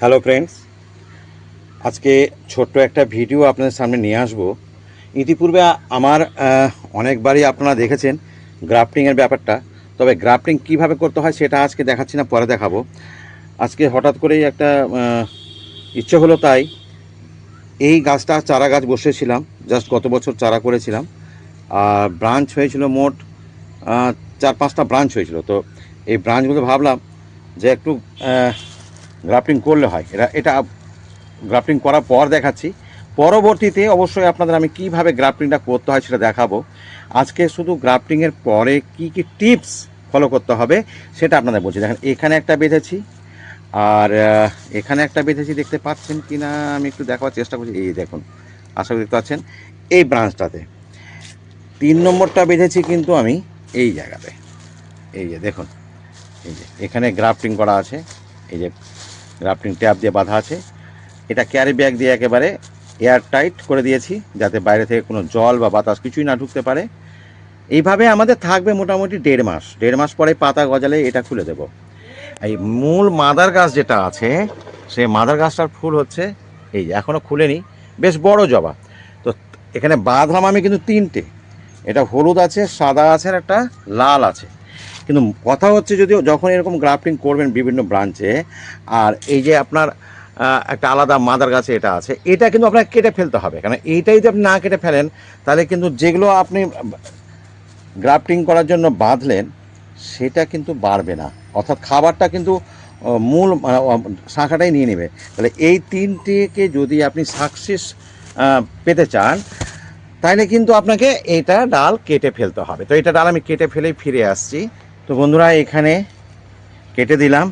Hello friends আজকে ছোট্ট একটা ভিডিও আপনাদের সামনে নিয়ে আসব। ইতিপূর্বে আমার অনেকবারই আপনারা দেখেছেন গ্রাফটিংয়ের ব্যাপারটা। তবে গ্রাফটিং কীভাবে করতে হয় সেটা আজকে দেখাচ্ছি না, পরে দেখাবো। আজকে হঠাৎ করেই একটা ইচ্ছে হলো তাই এই গাছটা চারা গাছ বসেছিলাম জাস্ট গত বছর চারা করেছিলাম। আর ব্রাঞ্চ হয়েছিল মোট চার পাঁচটা ব্রাঞ্চ হয়েছিল। তো এই ব্রাঞ্চগুলো ভাবলাম যে একটু গ্রাফটিং করলে হয়। এটা এটা গ্রাফটিং করার পর দেখাচ্ছি। পরবর্তীতে অবশ্যই আপনাদের আমি কীভাবে গ্রাফটিংটা করতে হয় সেটা দেখাবো। আজকে শুধু গ্রাফটিংয়ের পরে কি কি টিপস ফলো করতে হবে সেটা আপনাদের বলছি। দেখেন, এখানে একটা বেঁধেছি, আর এখানে একটা বেঁধেছি, দেখতে পাচ্ছেন কি না আমি একটু দেখাবার চেষ্টা করছি। এই দেখুন, আশা করি দেখতে পাচ্ছেন। এই ব্রাঞ্চটাতে। তিন নম্বরটা বেঁধেছি কিন্তু আমি এই জায়গাতে। এই যে, দেখুন। এই যে, এখানে গ্রাফটিং করা আছে। এই যে গ্রাফটিং ট্যাপ দিয়ে বাঁধা আছে। এটা ক্যারি ব্যাগ দিয়ে একেবারে এয়ার টাইট করে দিয়েছি, যাতে বাইরে থেকে কোনো জল বা বাতাস কিছুই না ঢুকতে পারে। এইভাবে আমাদের থাকবে মোটামুটি দেড় মাস। দেড় মাস পরে পাতা গজালে এটা খুলে দেব। এই মূল মাদার গাছ যেটা আছে সেই মাদার গাছটার ফুল হচ্ছে এই এখনও খুলেনি। বেশ বড় জবা। তো এখানে বাঁধলাম আমি কিন্তু তিনটে। এটা হলুদ আছে, সাদা আছে, আর একটা লাল আছে। কিন্তু কথা হচ্ছে যদি যখন এরকম গ্রাফটিং করবেন বিভিন্ন ব্রাঞ্চে আর এই যে আপনার একটা আলাদা মাদার গাছে এটা আছে এটা কিন্তু আপনাকে কেটে ফেলতে হবে। কারণ এইটাই যদি আপনি না কেটে ফেলেন তাহলে কিন্তু যেগুলো আপনি গ্রাফটিং করার জন্য বাঁধলেন সেটা কিন্তু বাড়বে না। অর্থাৎ খাবারটা কিন্তু মূল মানে, শাখাটাই নিয়ে নেবে। তাহলে এই তিনটিকে যদি আপনি সাকসেস পেতে চান তাহলে কিন্তু আপনাকে এইটা ডাল কেটে ফেলতে হবে। তো এটা ডাল আমি কেটে ফেলেই ফিরে আসছি। তো বন্ধুরা, এখানে কেটে দিলাম।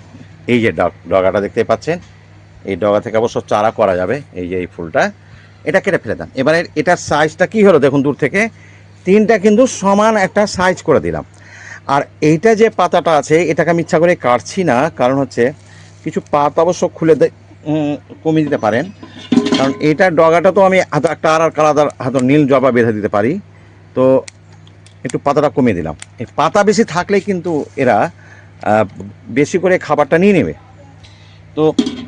এই যে ডগ ডগাটা দেখতে পাচ্ছেন, এই ডগা থেকে অবশ্য চারা করা যাবে, এই যে এই ফুলটা। এটা কেটে ফেলে দাম এবারে এটার সাইজটা কি হলো দেখুন দূর থেকে। তিনটা কিন্তু সমান একটা সাইজ করে দিলাম। আর এইটা যে পাতাটা আছে, এটাকে আমি ইচ্ছা করে কাটছি না, কারণ হচ্ছে কিছু পাতা অবশ্য খুলে কমিয়ে দিতে পারেন। কারণ এইটার ডগাটা তো আমি হাতে একটা আর কালাদার হাতে নীল জবা বেঁধে দিতে পারি। তো একটু পাতাটা কমিয়ে দিলাম। এই পাতা বেশি থাকলে কিন্তু এরা বেশি করে খাবারটা নিয়ে নেবে। তো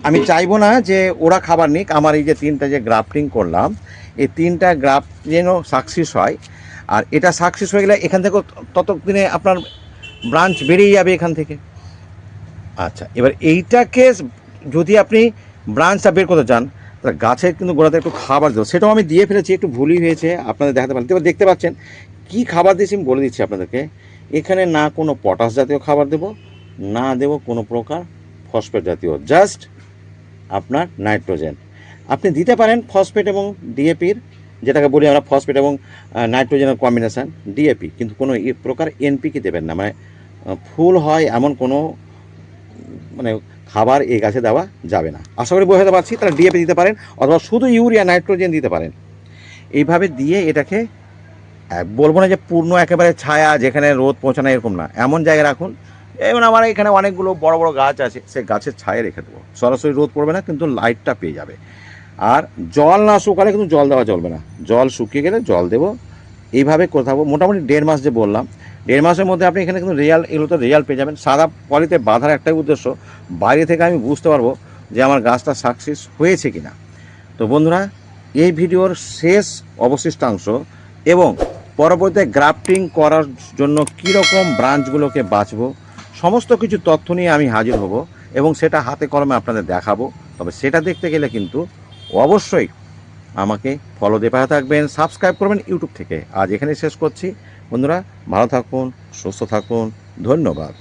আমি চাইব না যে ওরা খাবার নিক। আমার এই যে তিনটা যে গ্রাফটিং করলাম, এই তিনটা গ্রাফ যেন সাকসেস হয়। আর এটা সাকসেস হয়ে গেলে এখান থেকেও ততদিনে আপনার ব্রাঞ্চ বেড়েই যাবে এখান থেকে। আচ্ছা এবার এইটাকে যদি আপনি ব্রাঞ্চটা বের করতে চান, তাহলে গাছের কিন্তু গোড়াতে একটু খাবার দেবো। সেটাও আমি দিয়ে ফেলেছি, একটু ভুলই হয়েছে, আপনাদের দেখাতে পারেন এবার দেখতে পাচ্ছেন কি খাবার দিয়েছি আমি বলে দিচ্ছি আপনাদেরকে? এখানে না কোনো পটাশ জাতীয় খাবার দেব, না দেব কোনো প্রকার ফসফেট জাতীয়, জাস্ট আপনার নাইট্রোজেন। আপনি দিতে পারেন ফসফেট এবং ডিএপির যেটাকে বলি আমরা ফসফেট এবং নাইট্রোজেনের কম্বিনেশান ডিএপি কিন্তু কোনো প্রকার এনপিকে দেবেন না। মানে ফুল হয় এমন কোনো মানে খাবার এই গাছে দেওয়া যাবে না। আশা করি বোঝাতে পারছি, তাহলে ডিএপি দিতে পারেন, অথবা শুধু ইউরিয়া, নাইট্রোজেন দিতে পারেন। এইভাবে দিয়ে এটাকে বলব না যে পূর্ণ একেবারে ছায়া যেখানে রোদ পৌঁছানো এরকম না। এমন জায়গায় রাখুন। যেমন আমার এখানে অনেকগুলো বড় বড় গাছ আছে সেই গাছের ছায়া রেখে দেবো। সরাসরি রোদ পড়বে না, কিন্তু লাইটটা পেয়ে যাবে। আর জল না শুকালে কিন্তু জল দেওয়া চলবে না। জল শুকিয়ে গেলে জল দেবো। এইভাবে থাকব মোটামুটি দেড় মাস যে বললাম, দেড় মাসের মধ্যে আপনি এখানে কিন্তু রেয়াল এগুলো তো রেয়াল পেয়ে যাবেন। সাদা পলিতে বাঁধার একটাই উদ্দেশ্য, বাইরে থেকে আমি বুঝতে পারব যে আমার গাছটা সাকসেস হয়েছে কিনা। তো বন্ধুরা, এই ভিডিওর শেষ অবশিষ্টাংশ এবং পরবর্তীতে গ্রাফটিং করার জন্য কীরকম ব্রাঞ্চগুলোকে বাঁচবো, সমস্ত কিছু তথ্য নিয়ে আমি হাজির হব এবং সেটা হাতে কলমে আপনাদের দেখাবো। তবে সেটা দেখতে গেলে কিন্তু অবশ্যই আমাকে ফলো পাশে থাকবেন সাবস্ক্রাইব করবেন ইউটিউব থেকে। আজ এখানে শেষ করছি। বন্ধুরা, ভালো থাকুন, সুস্থ থাকুন, ধন্যবাদ।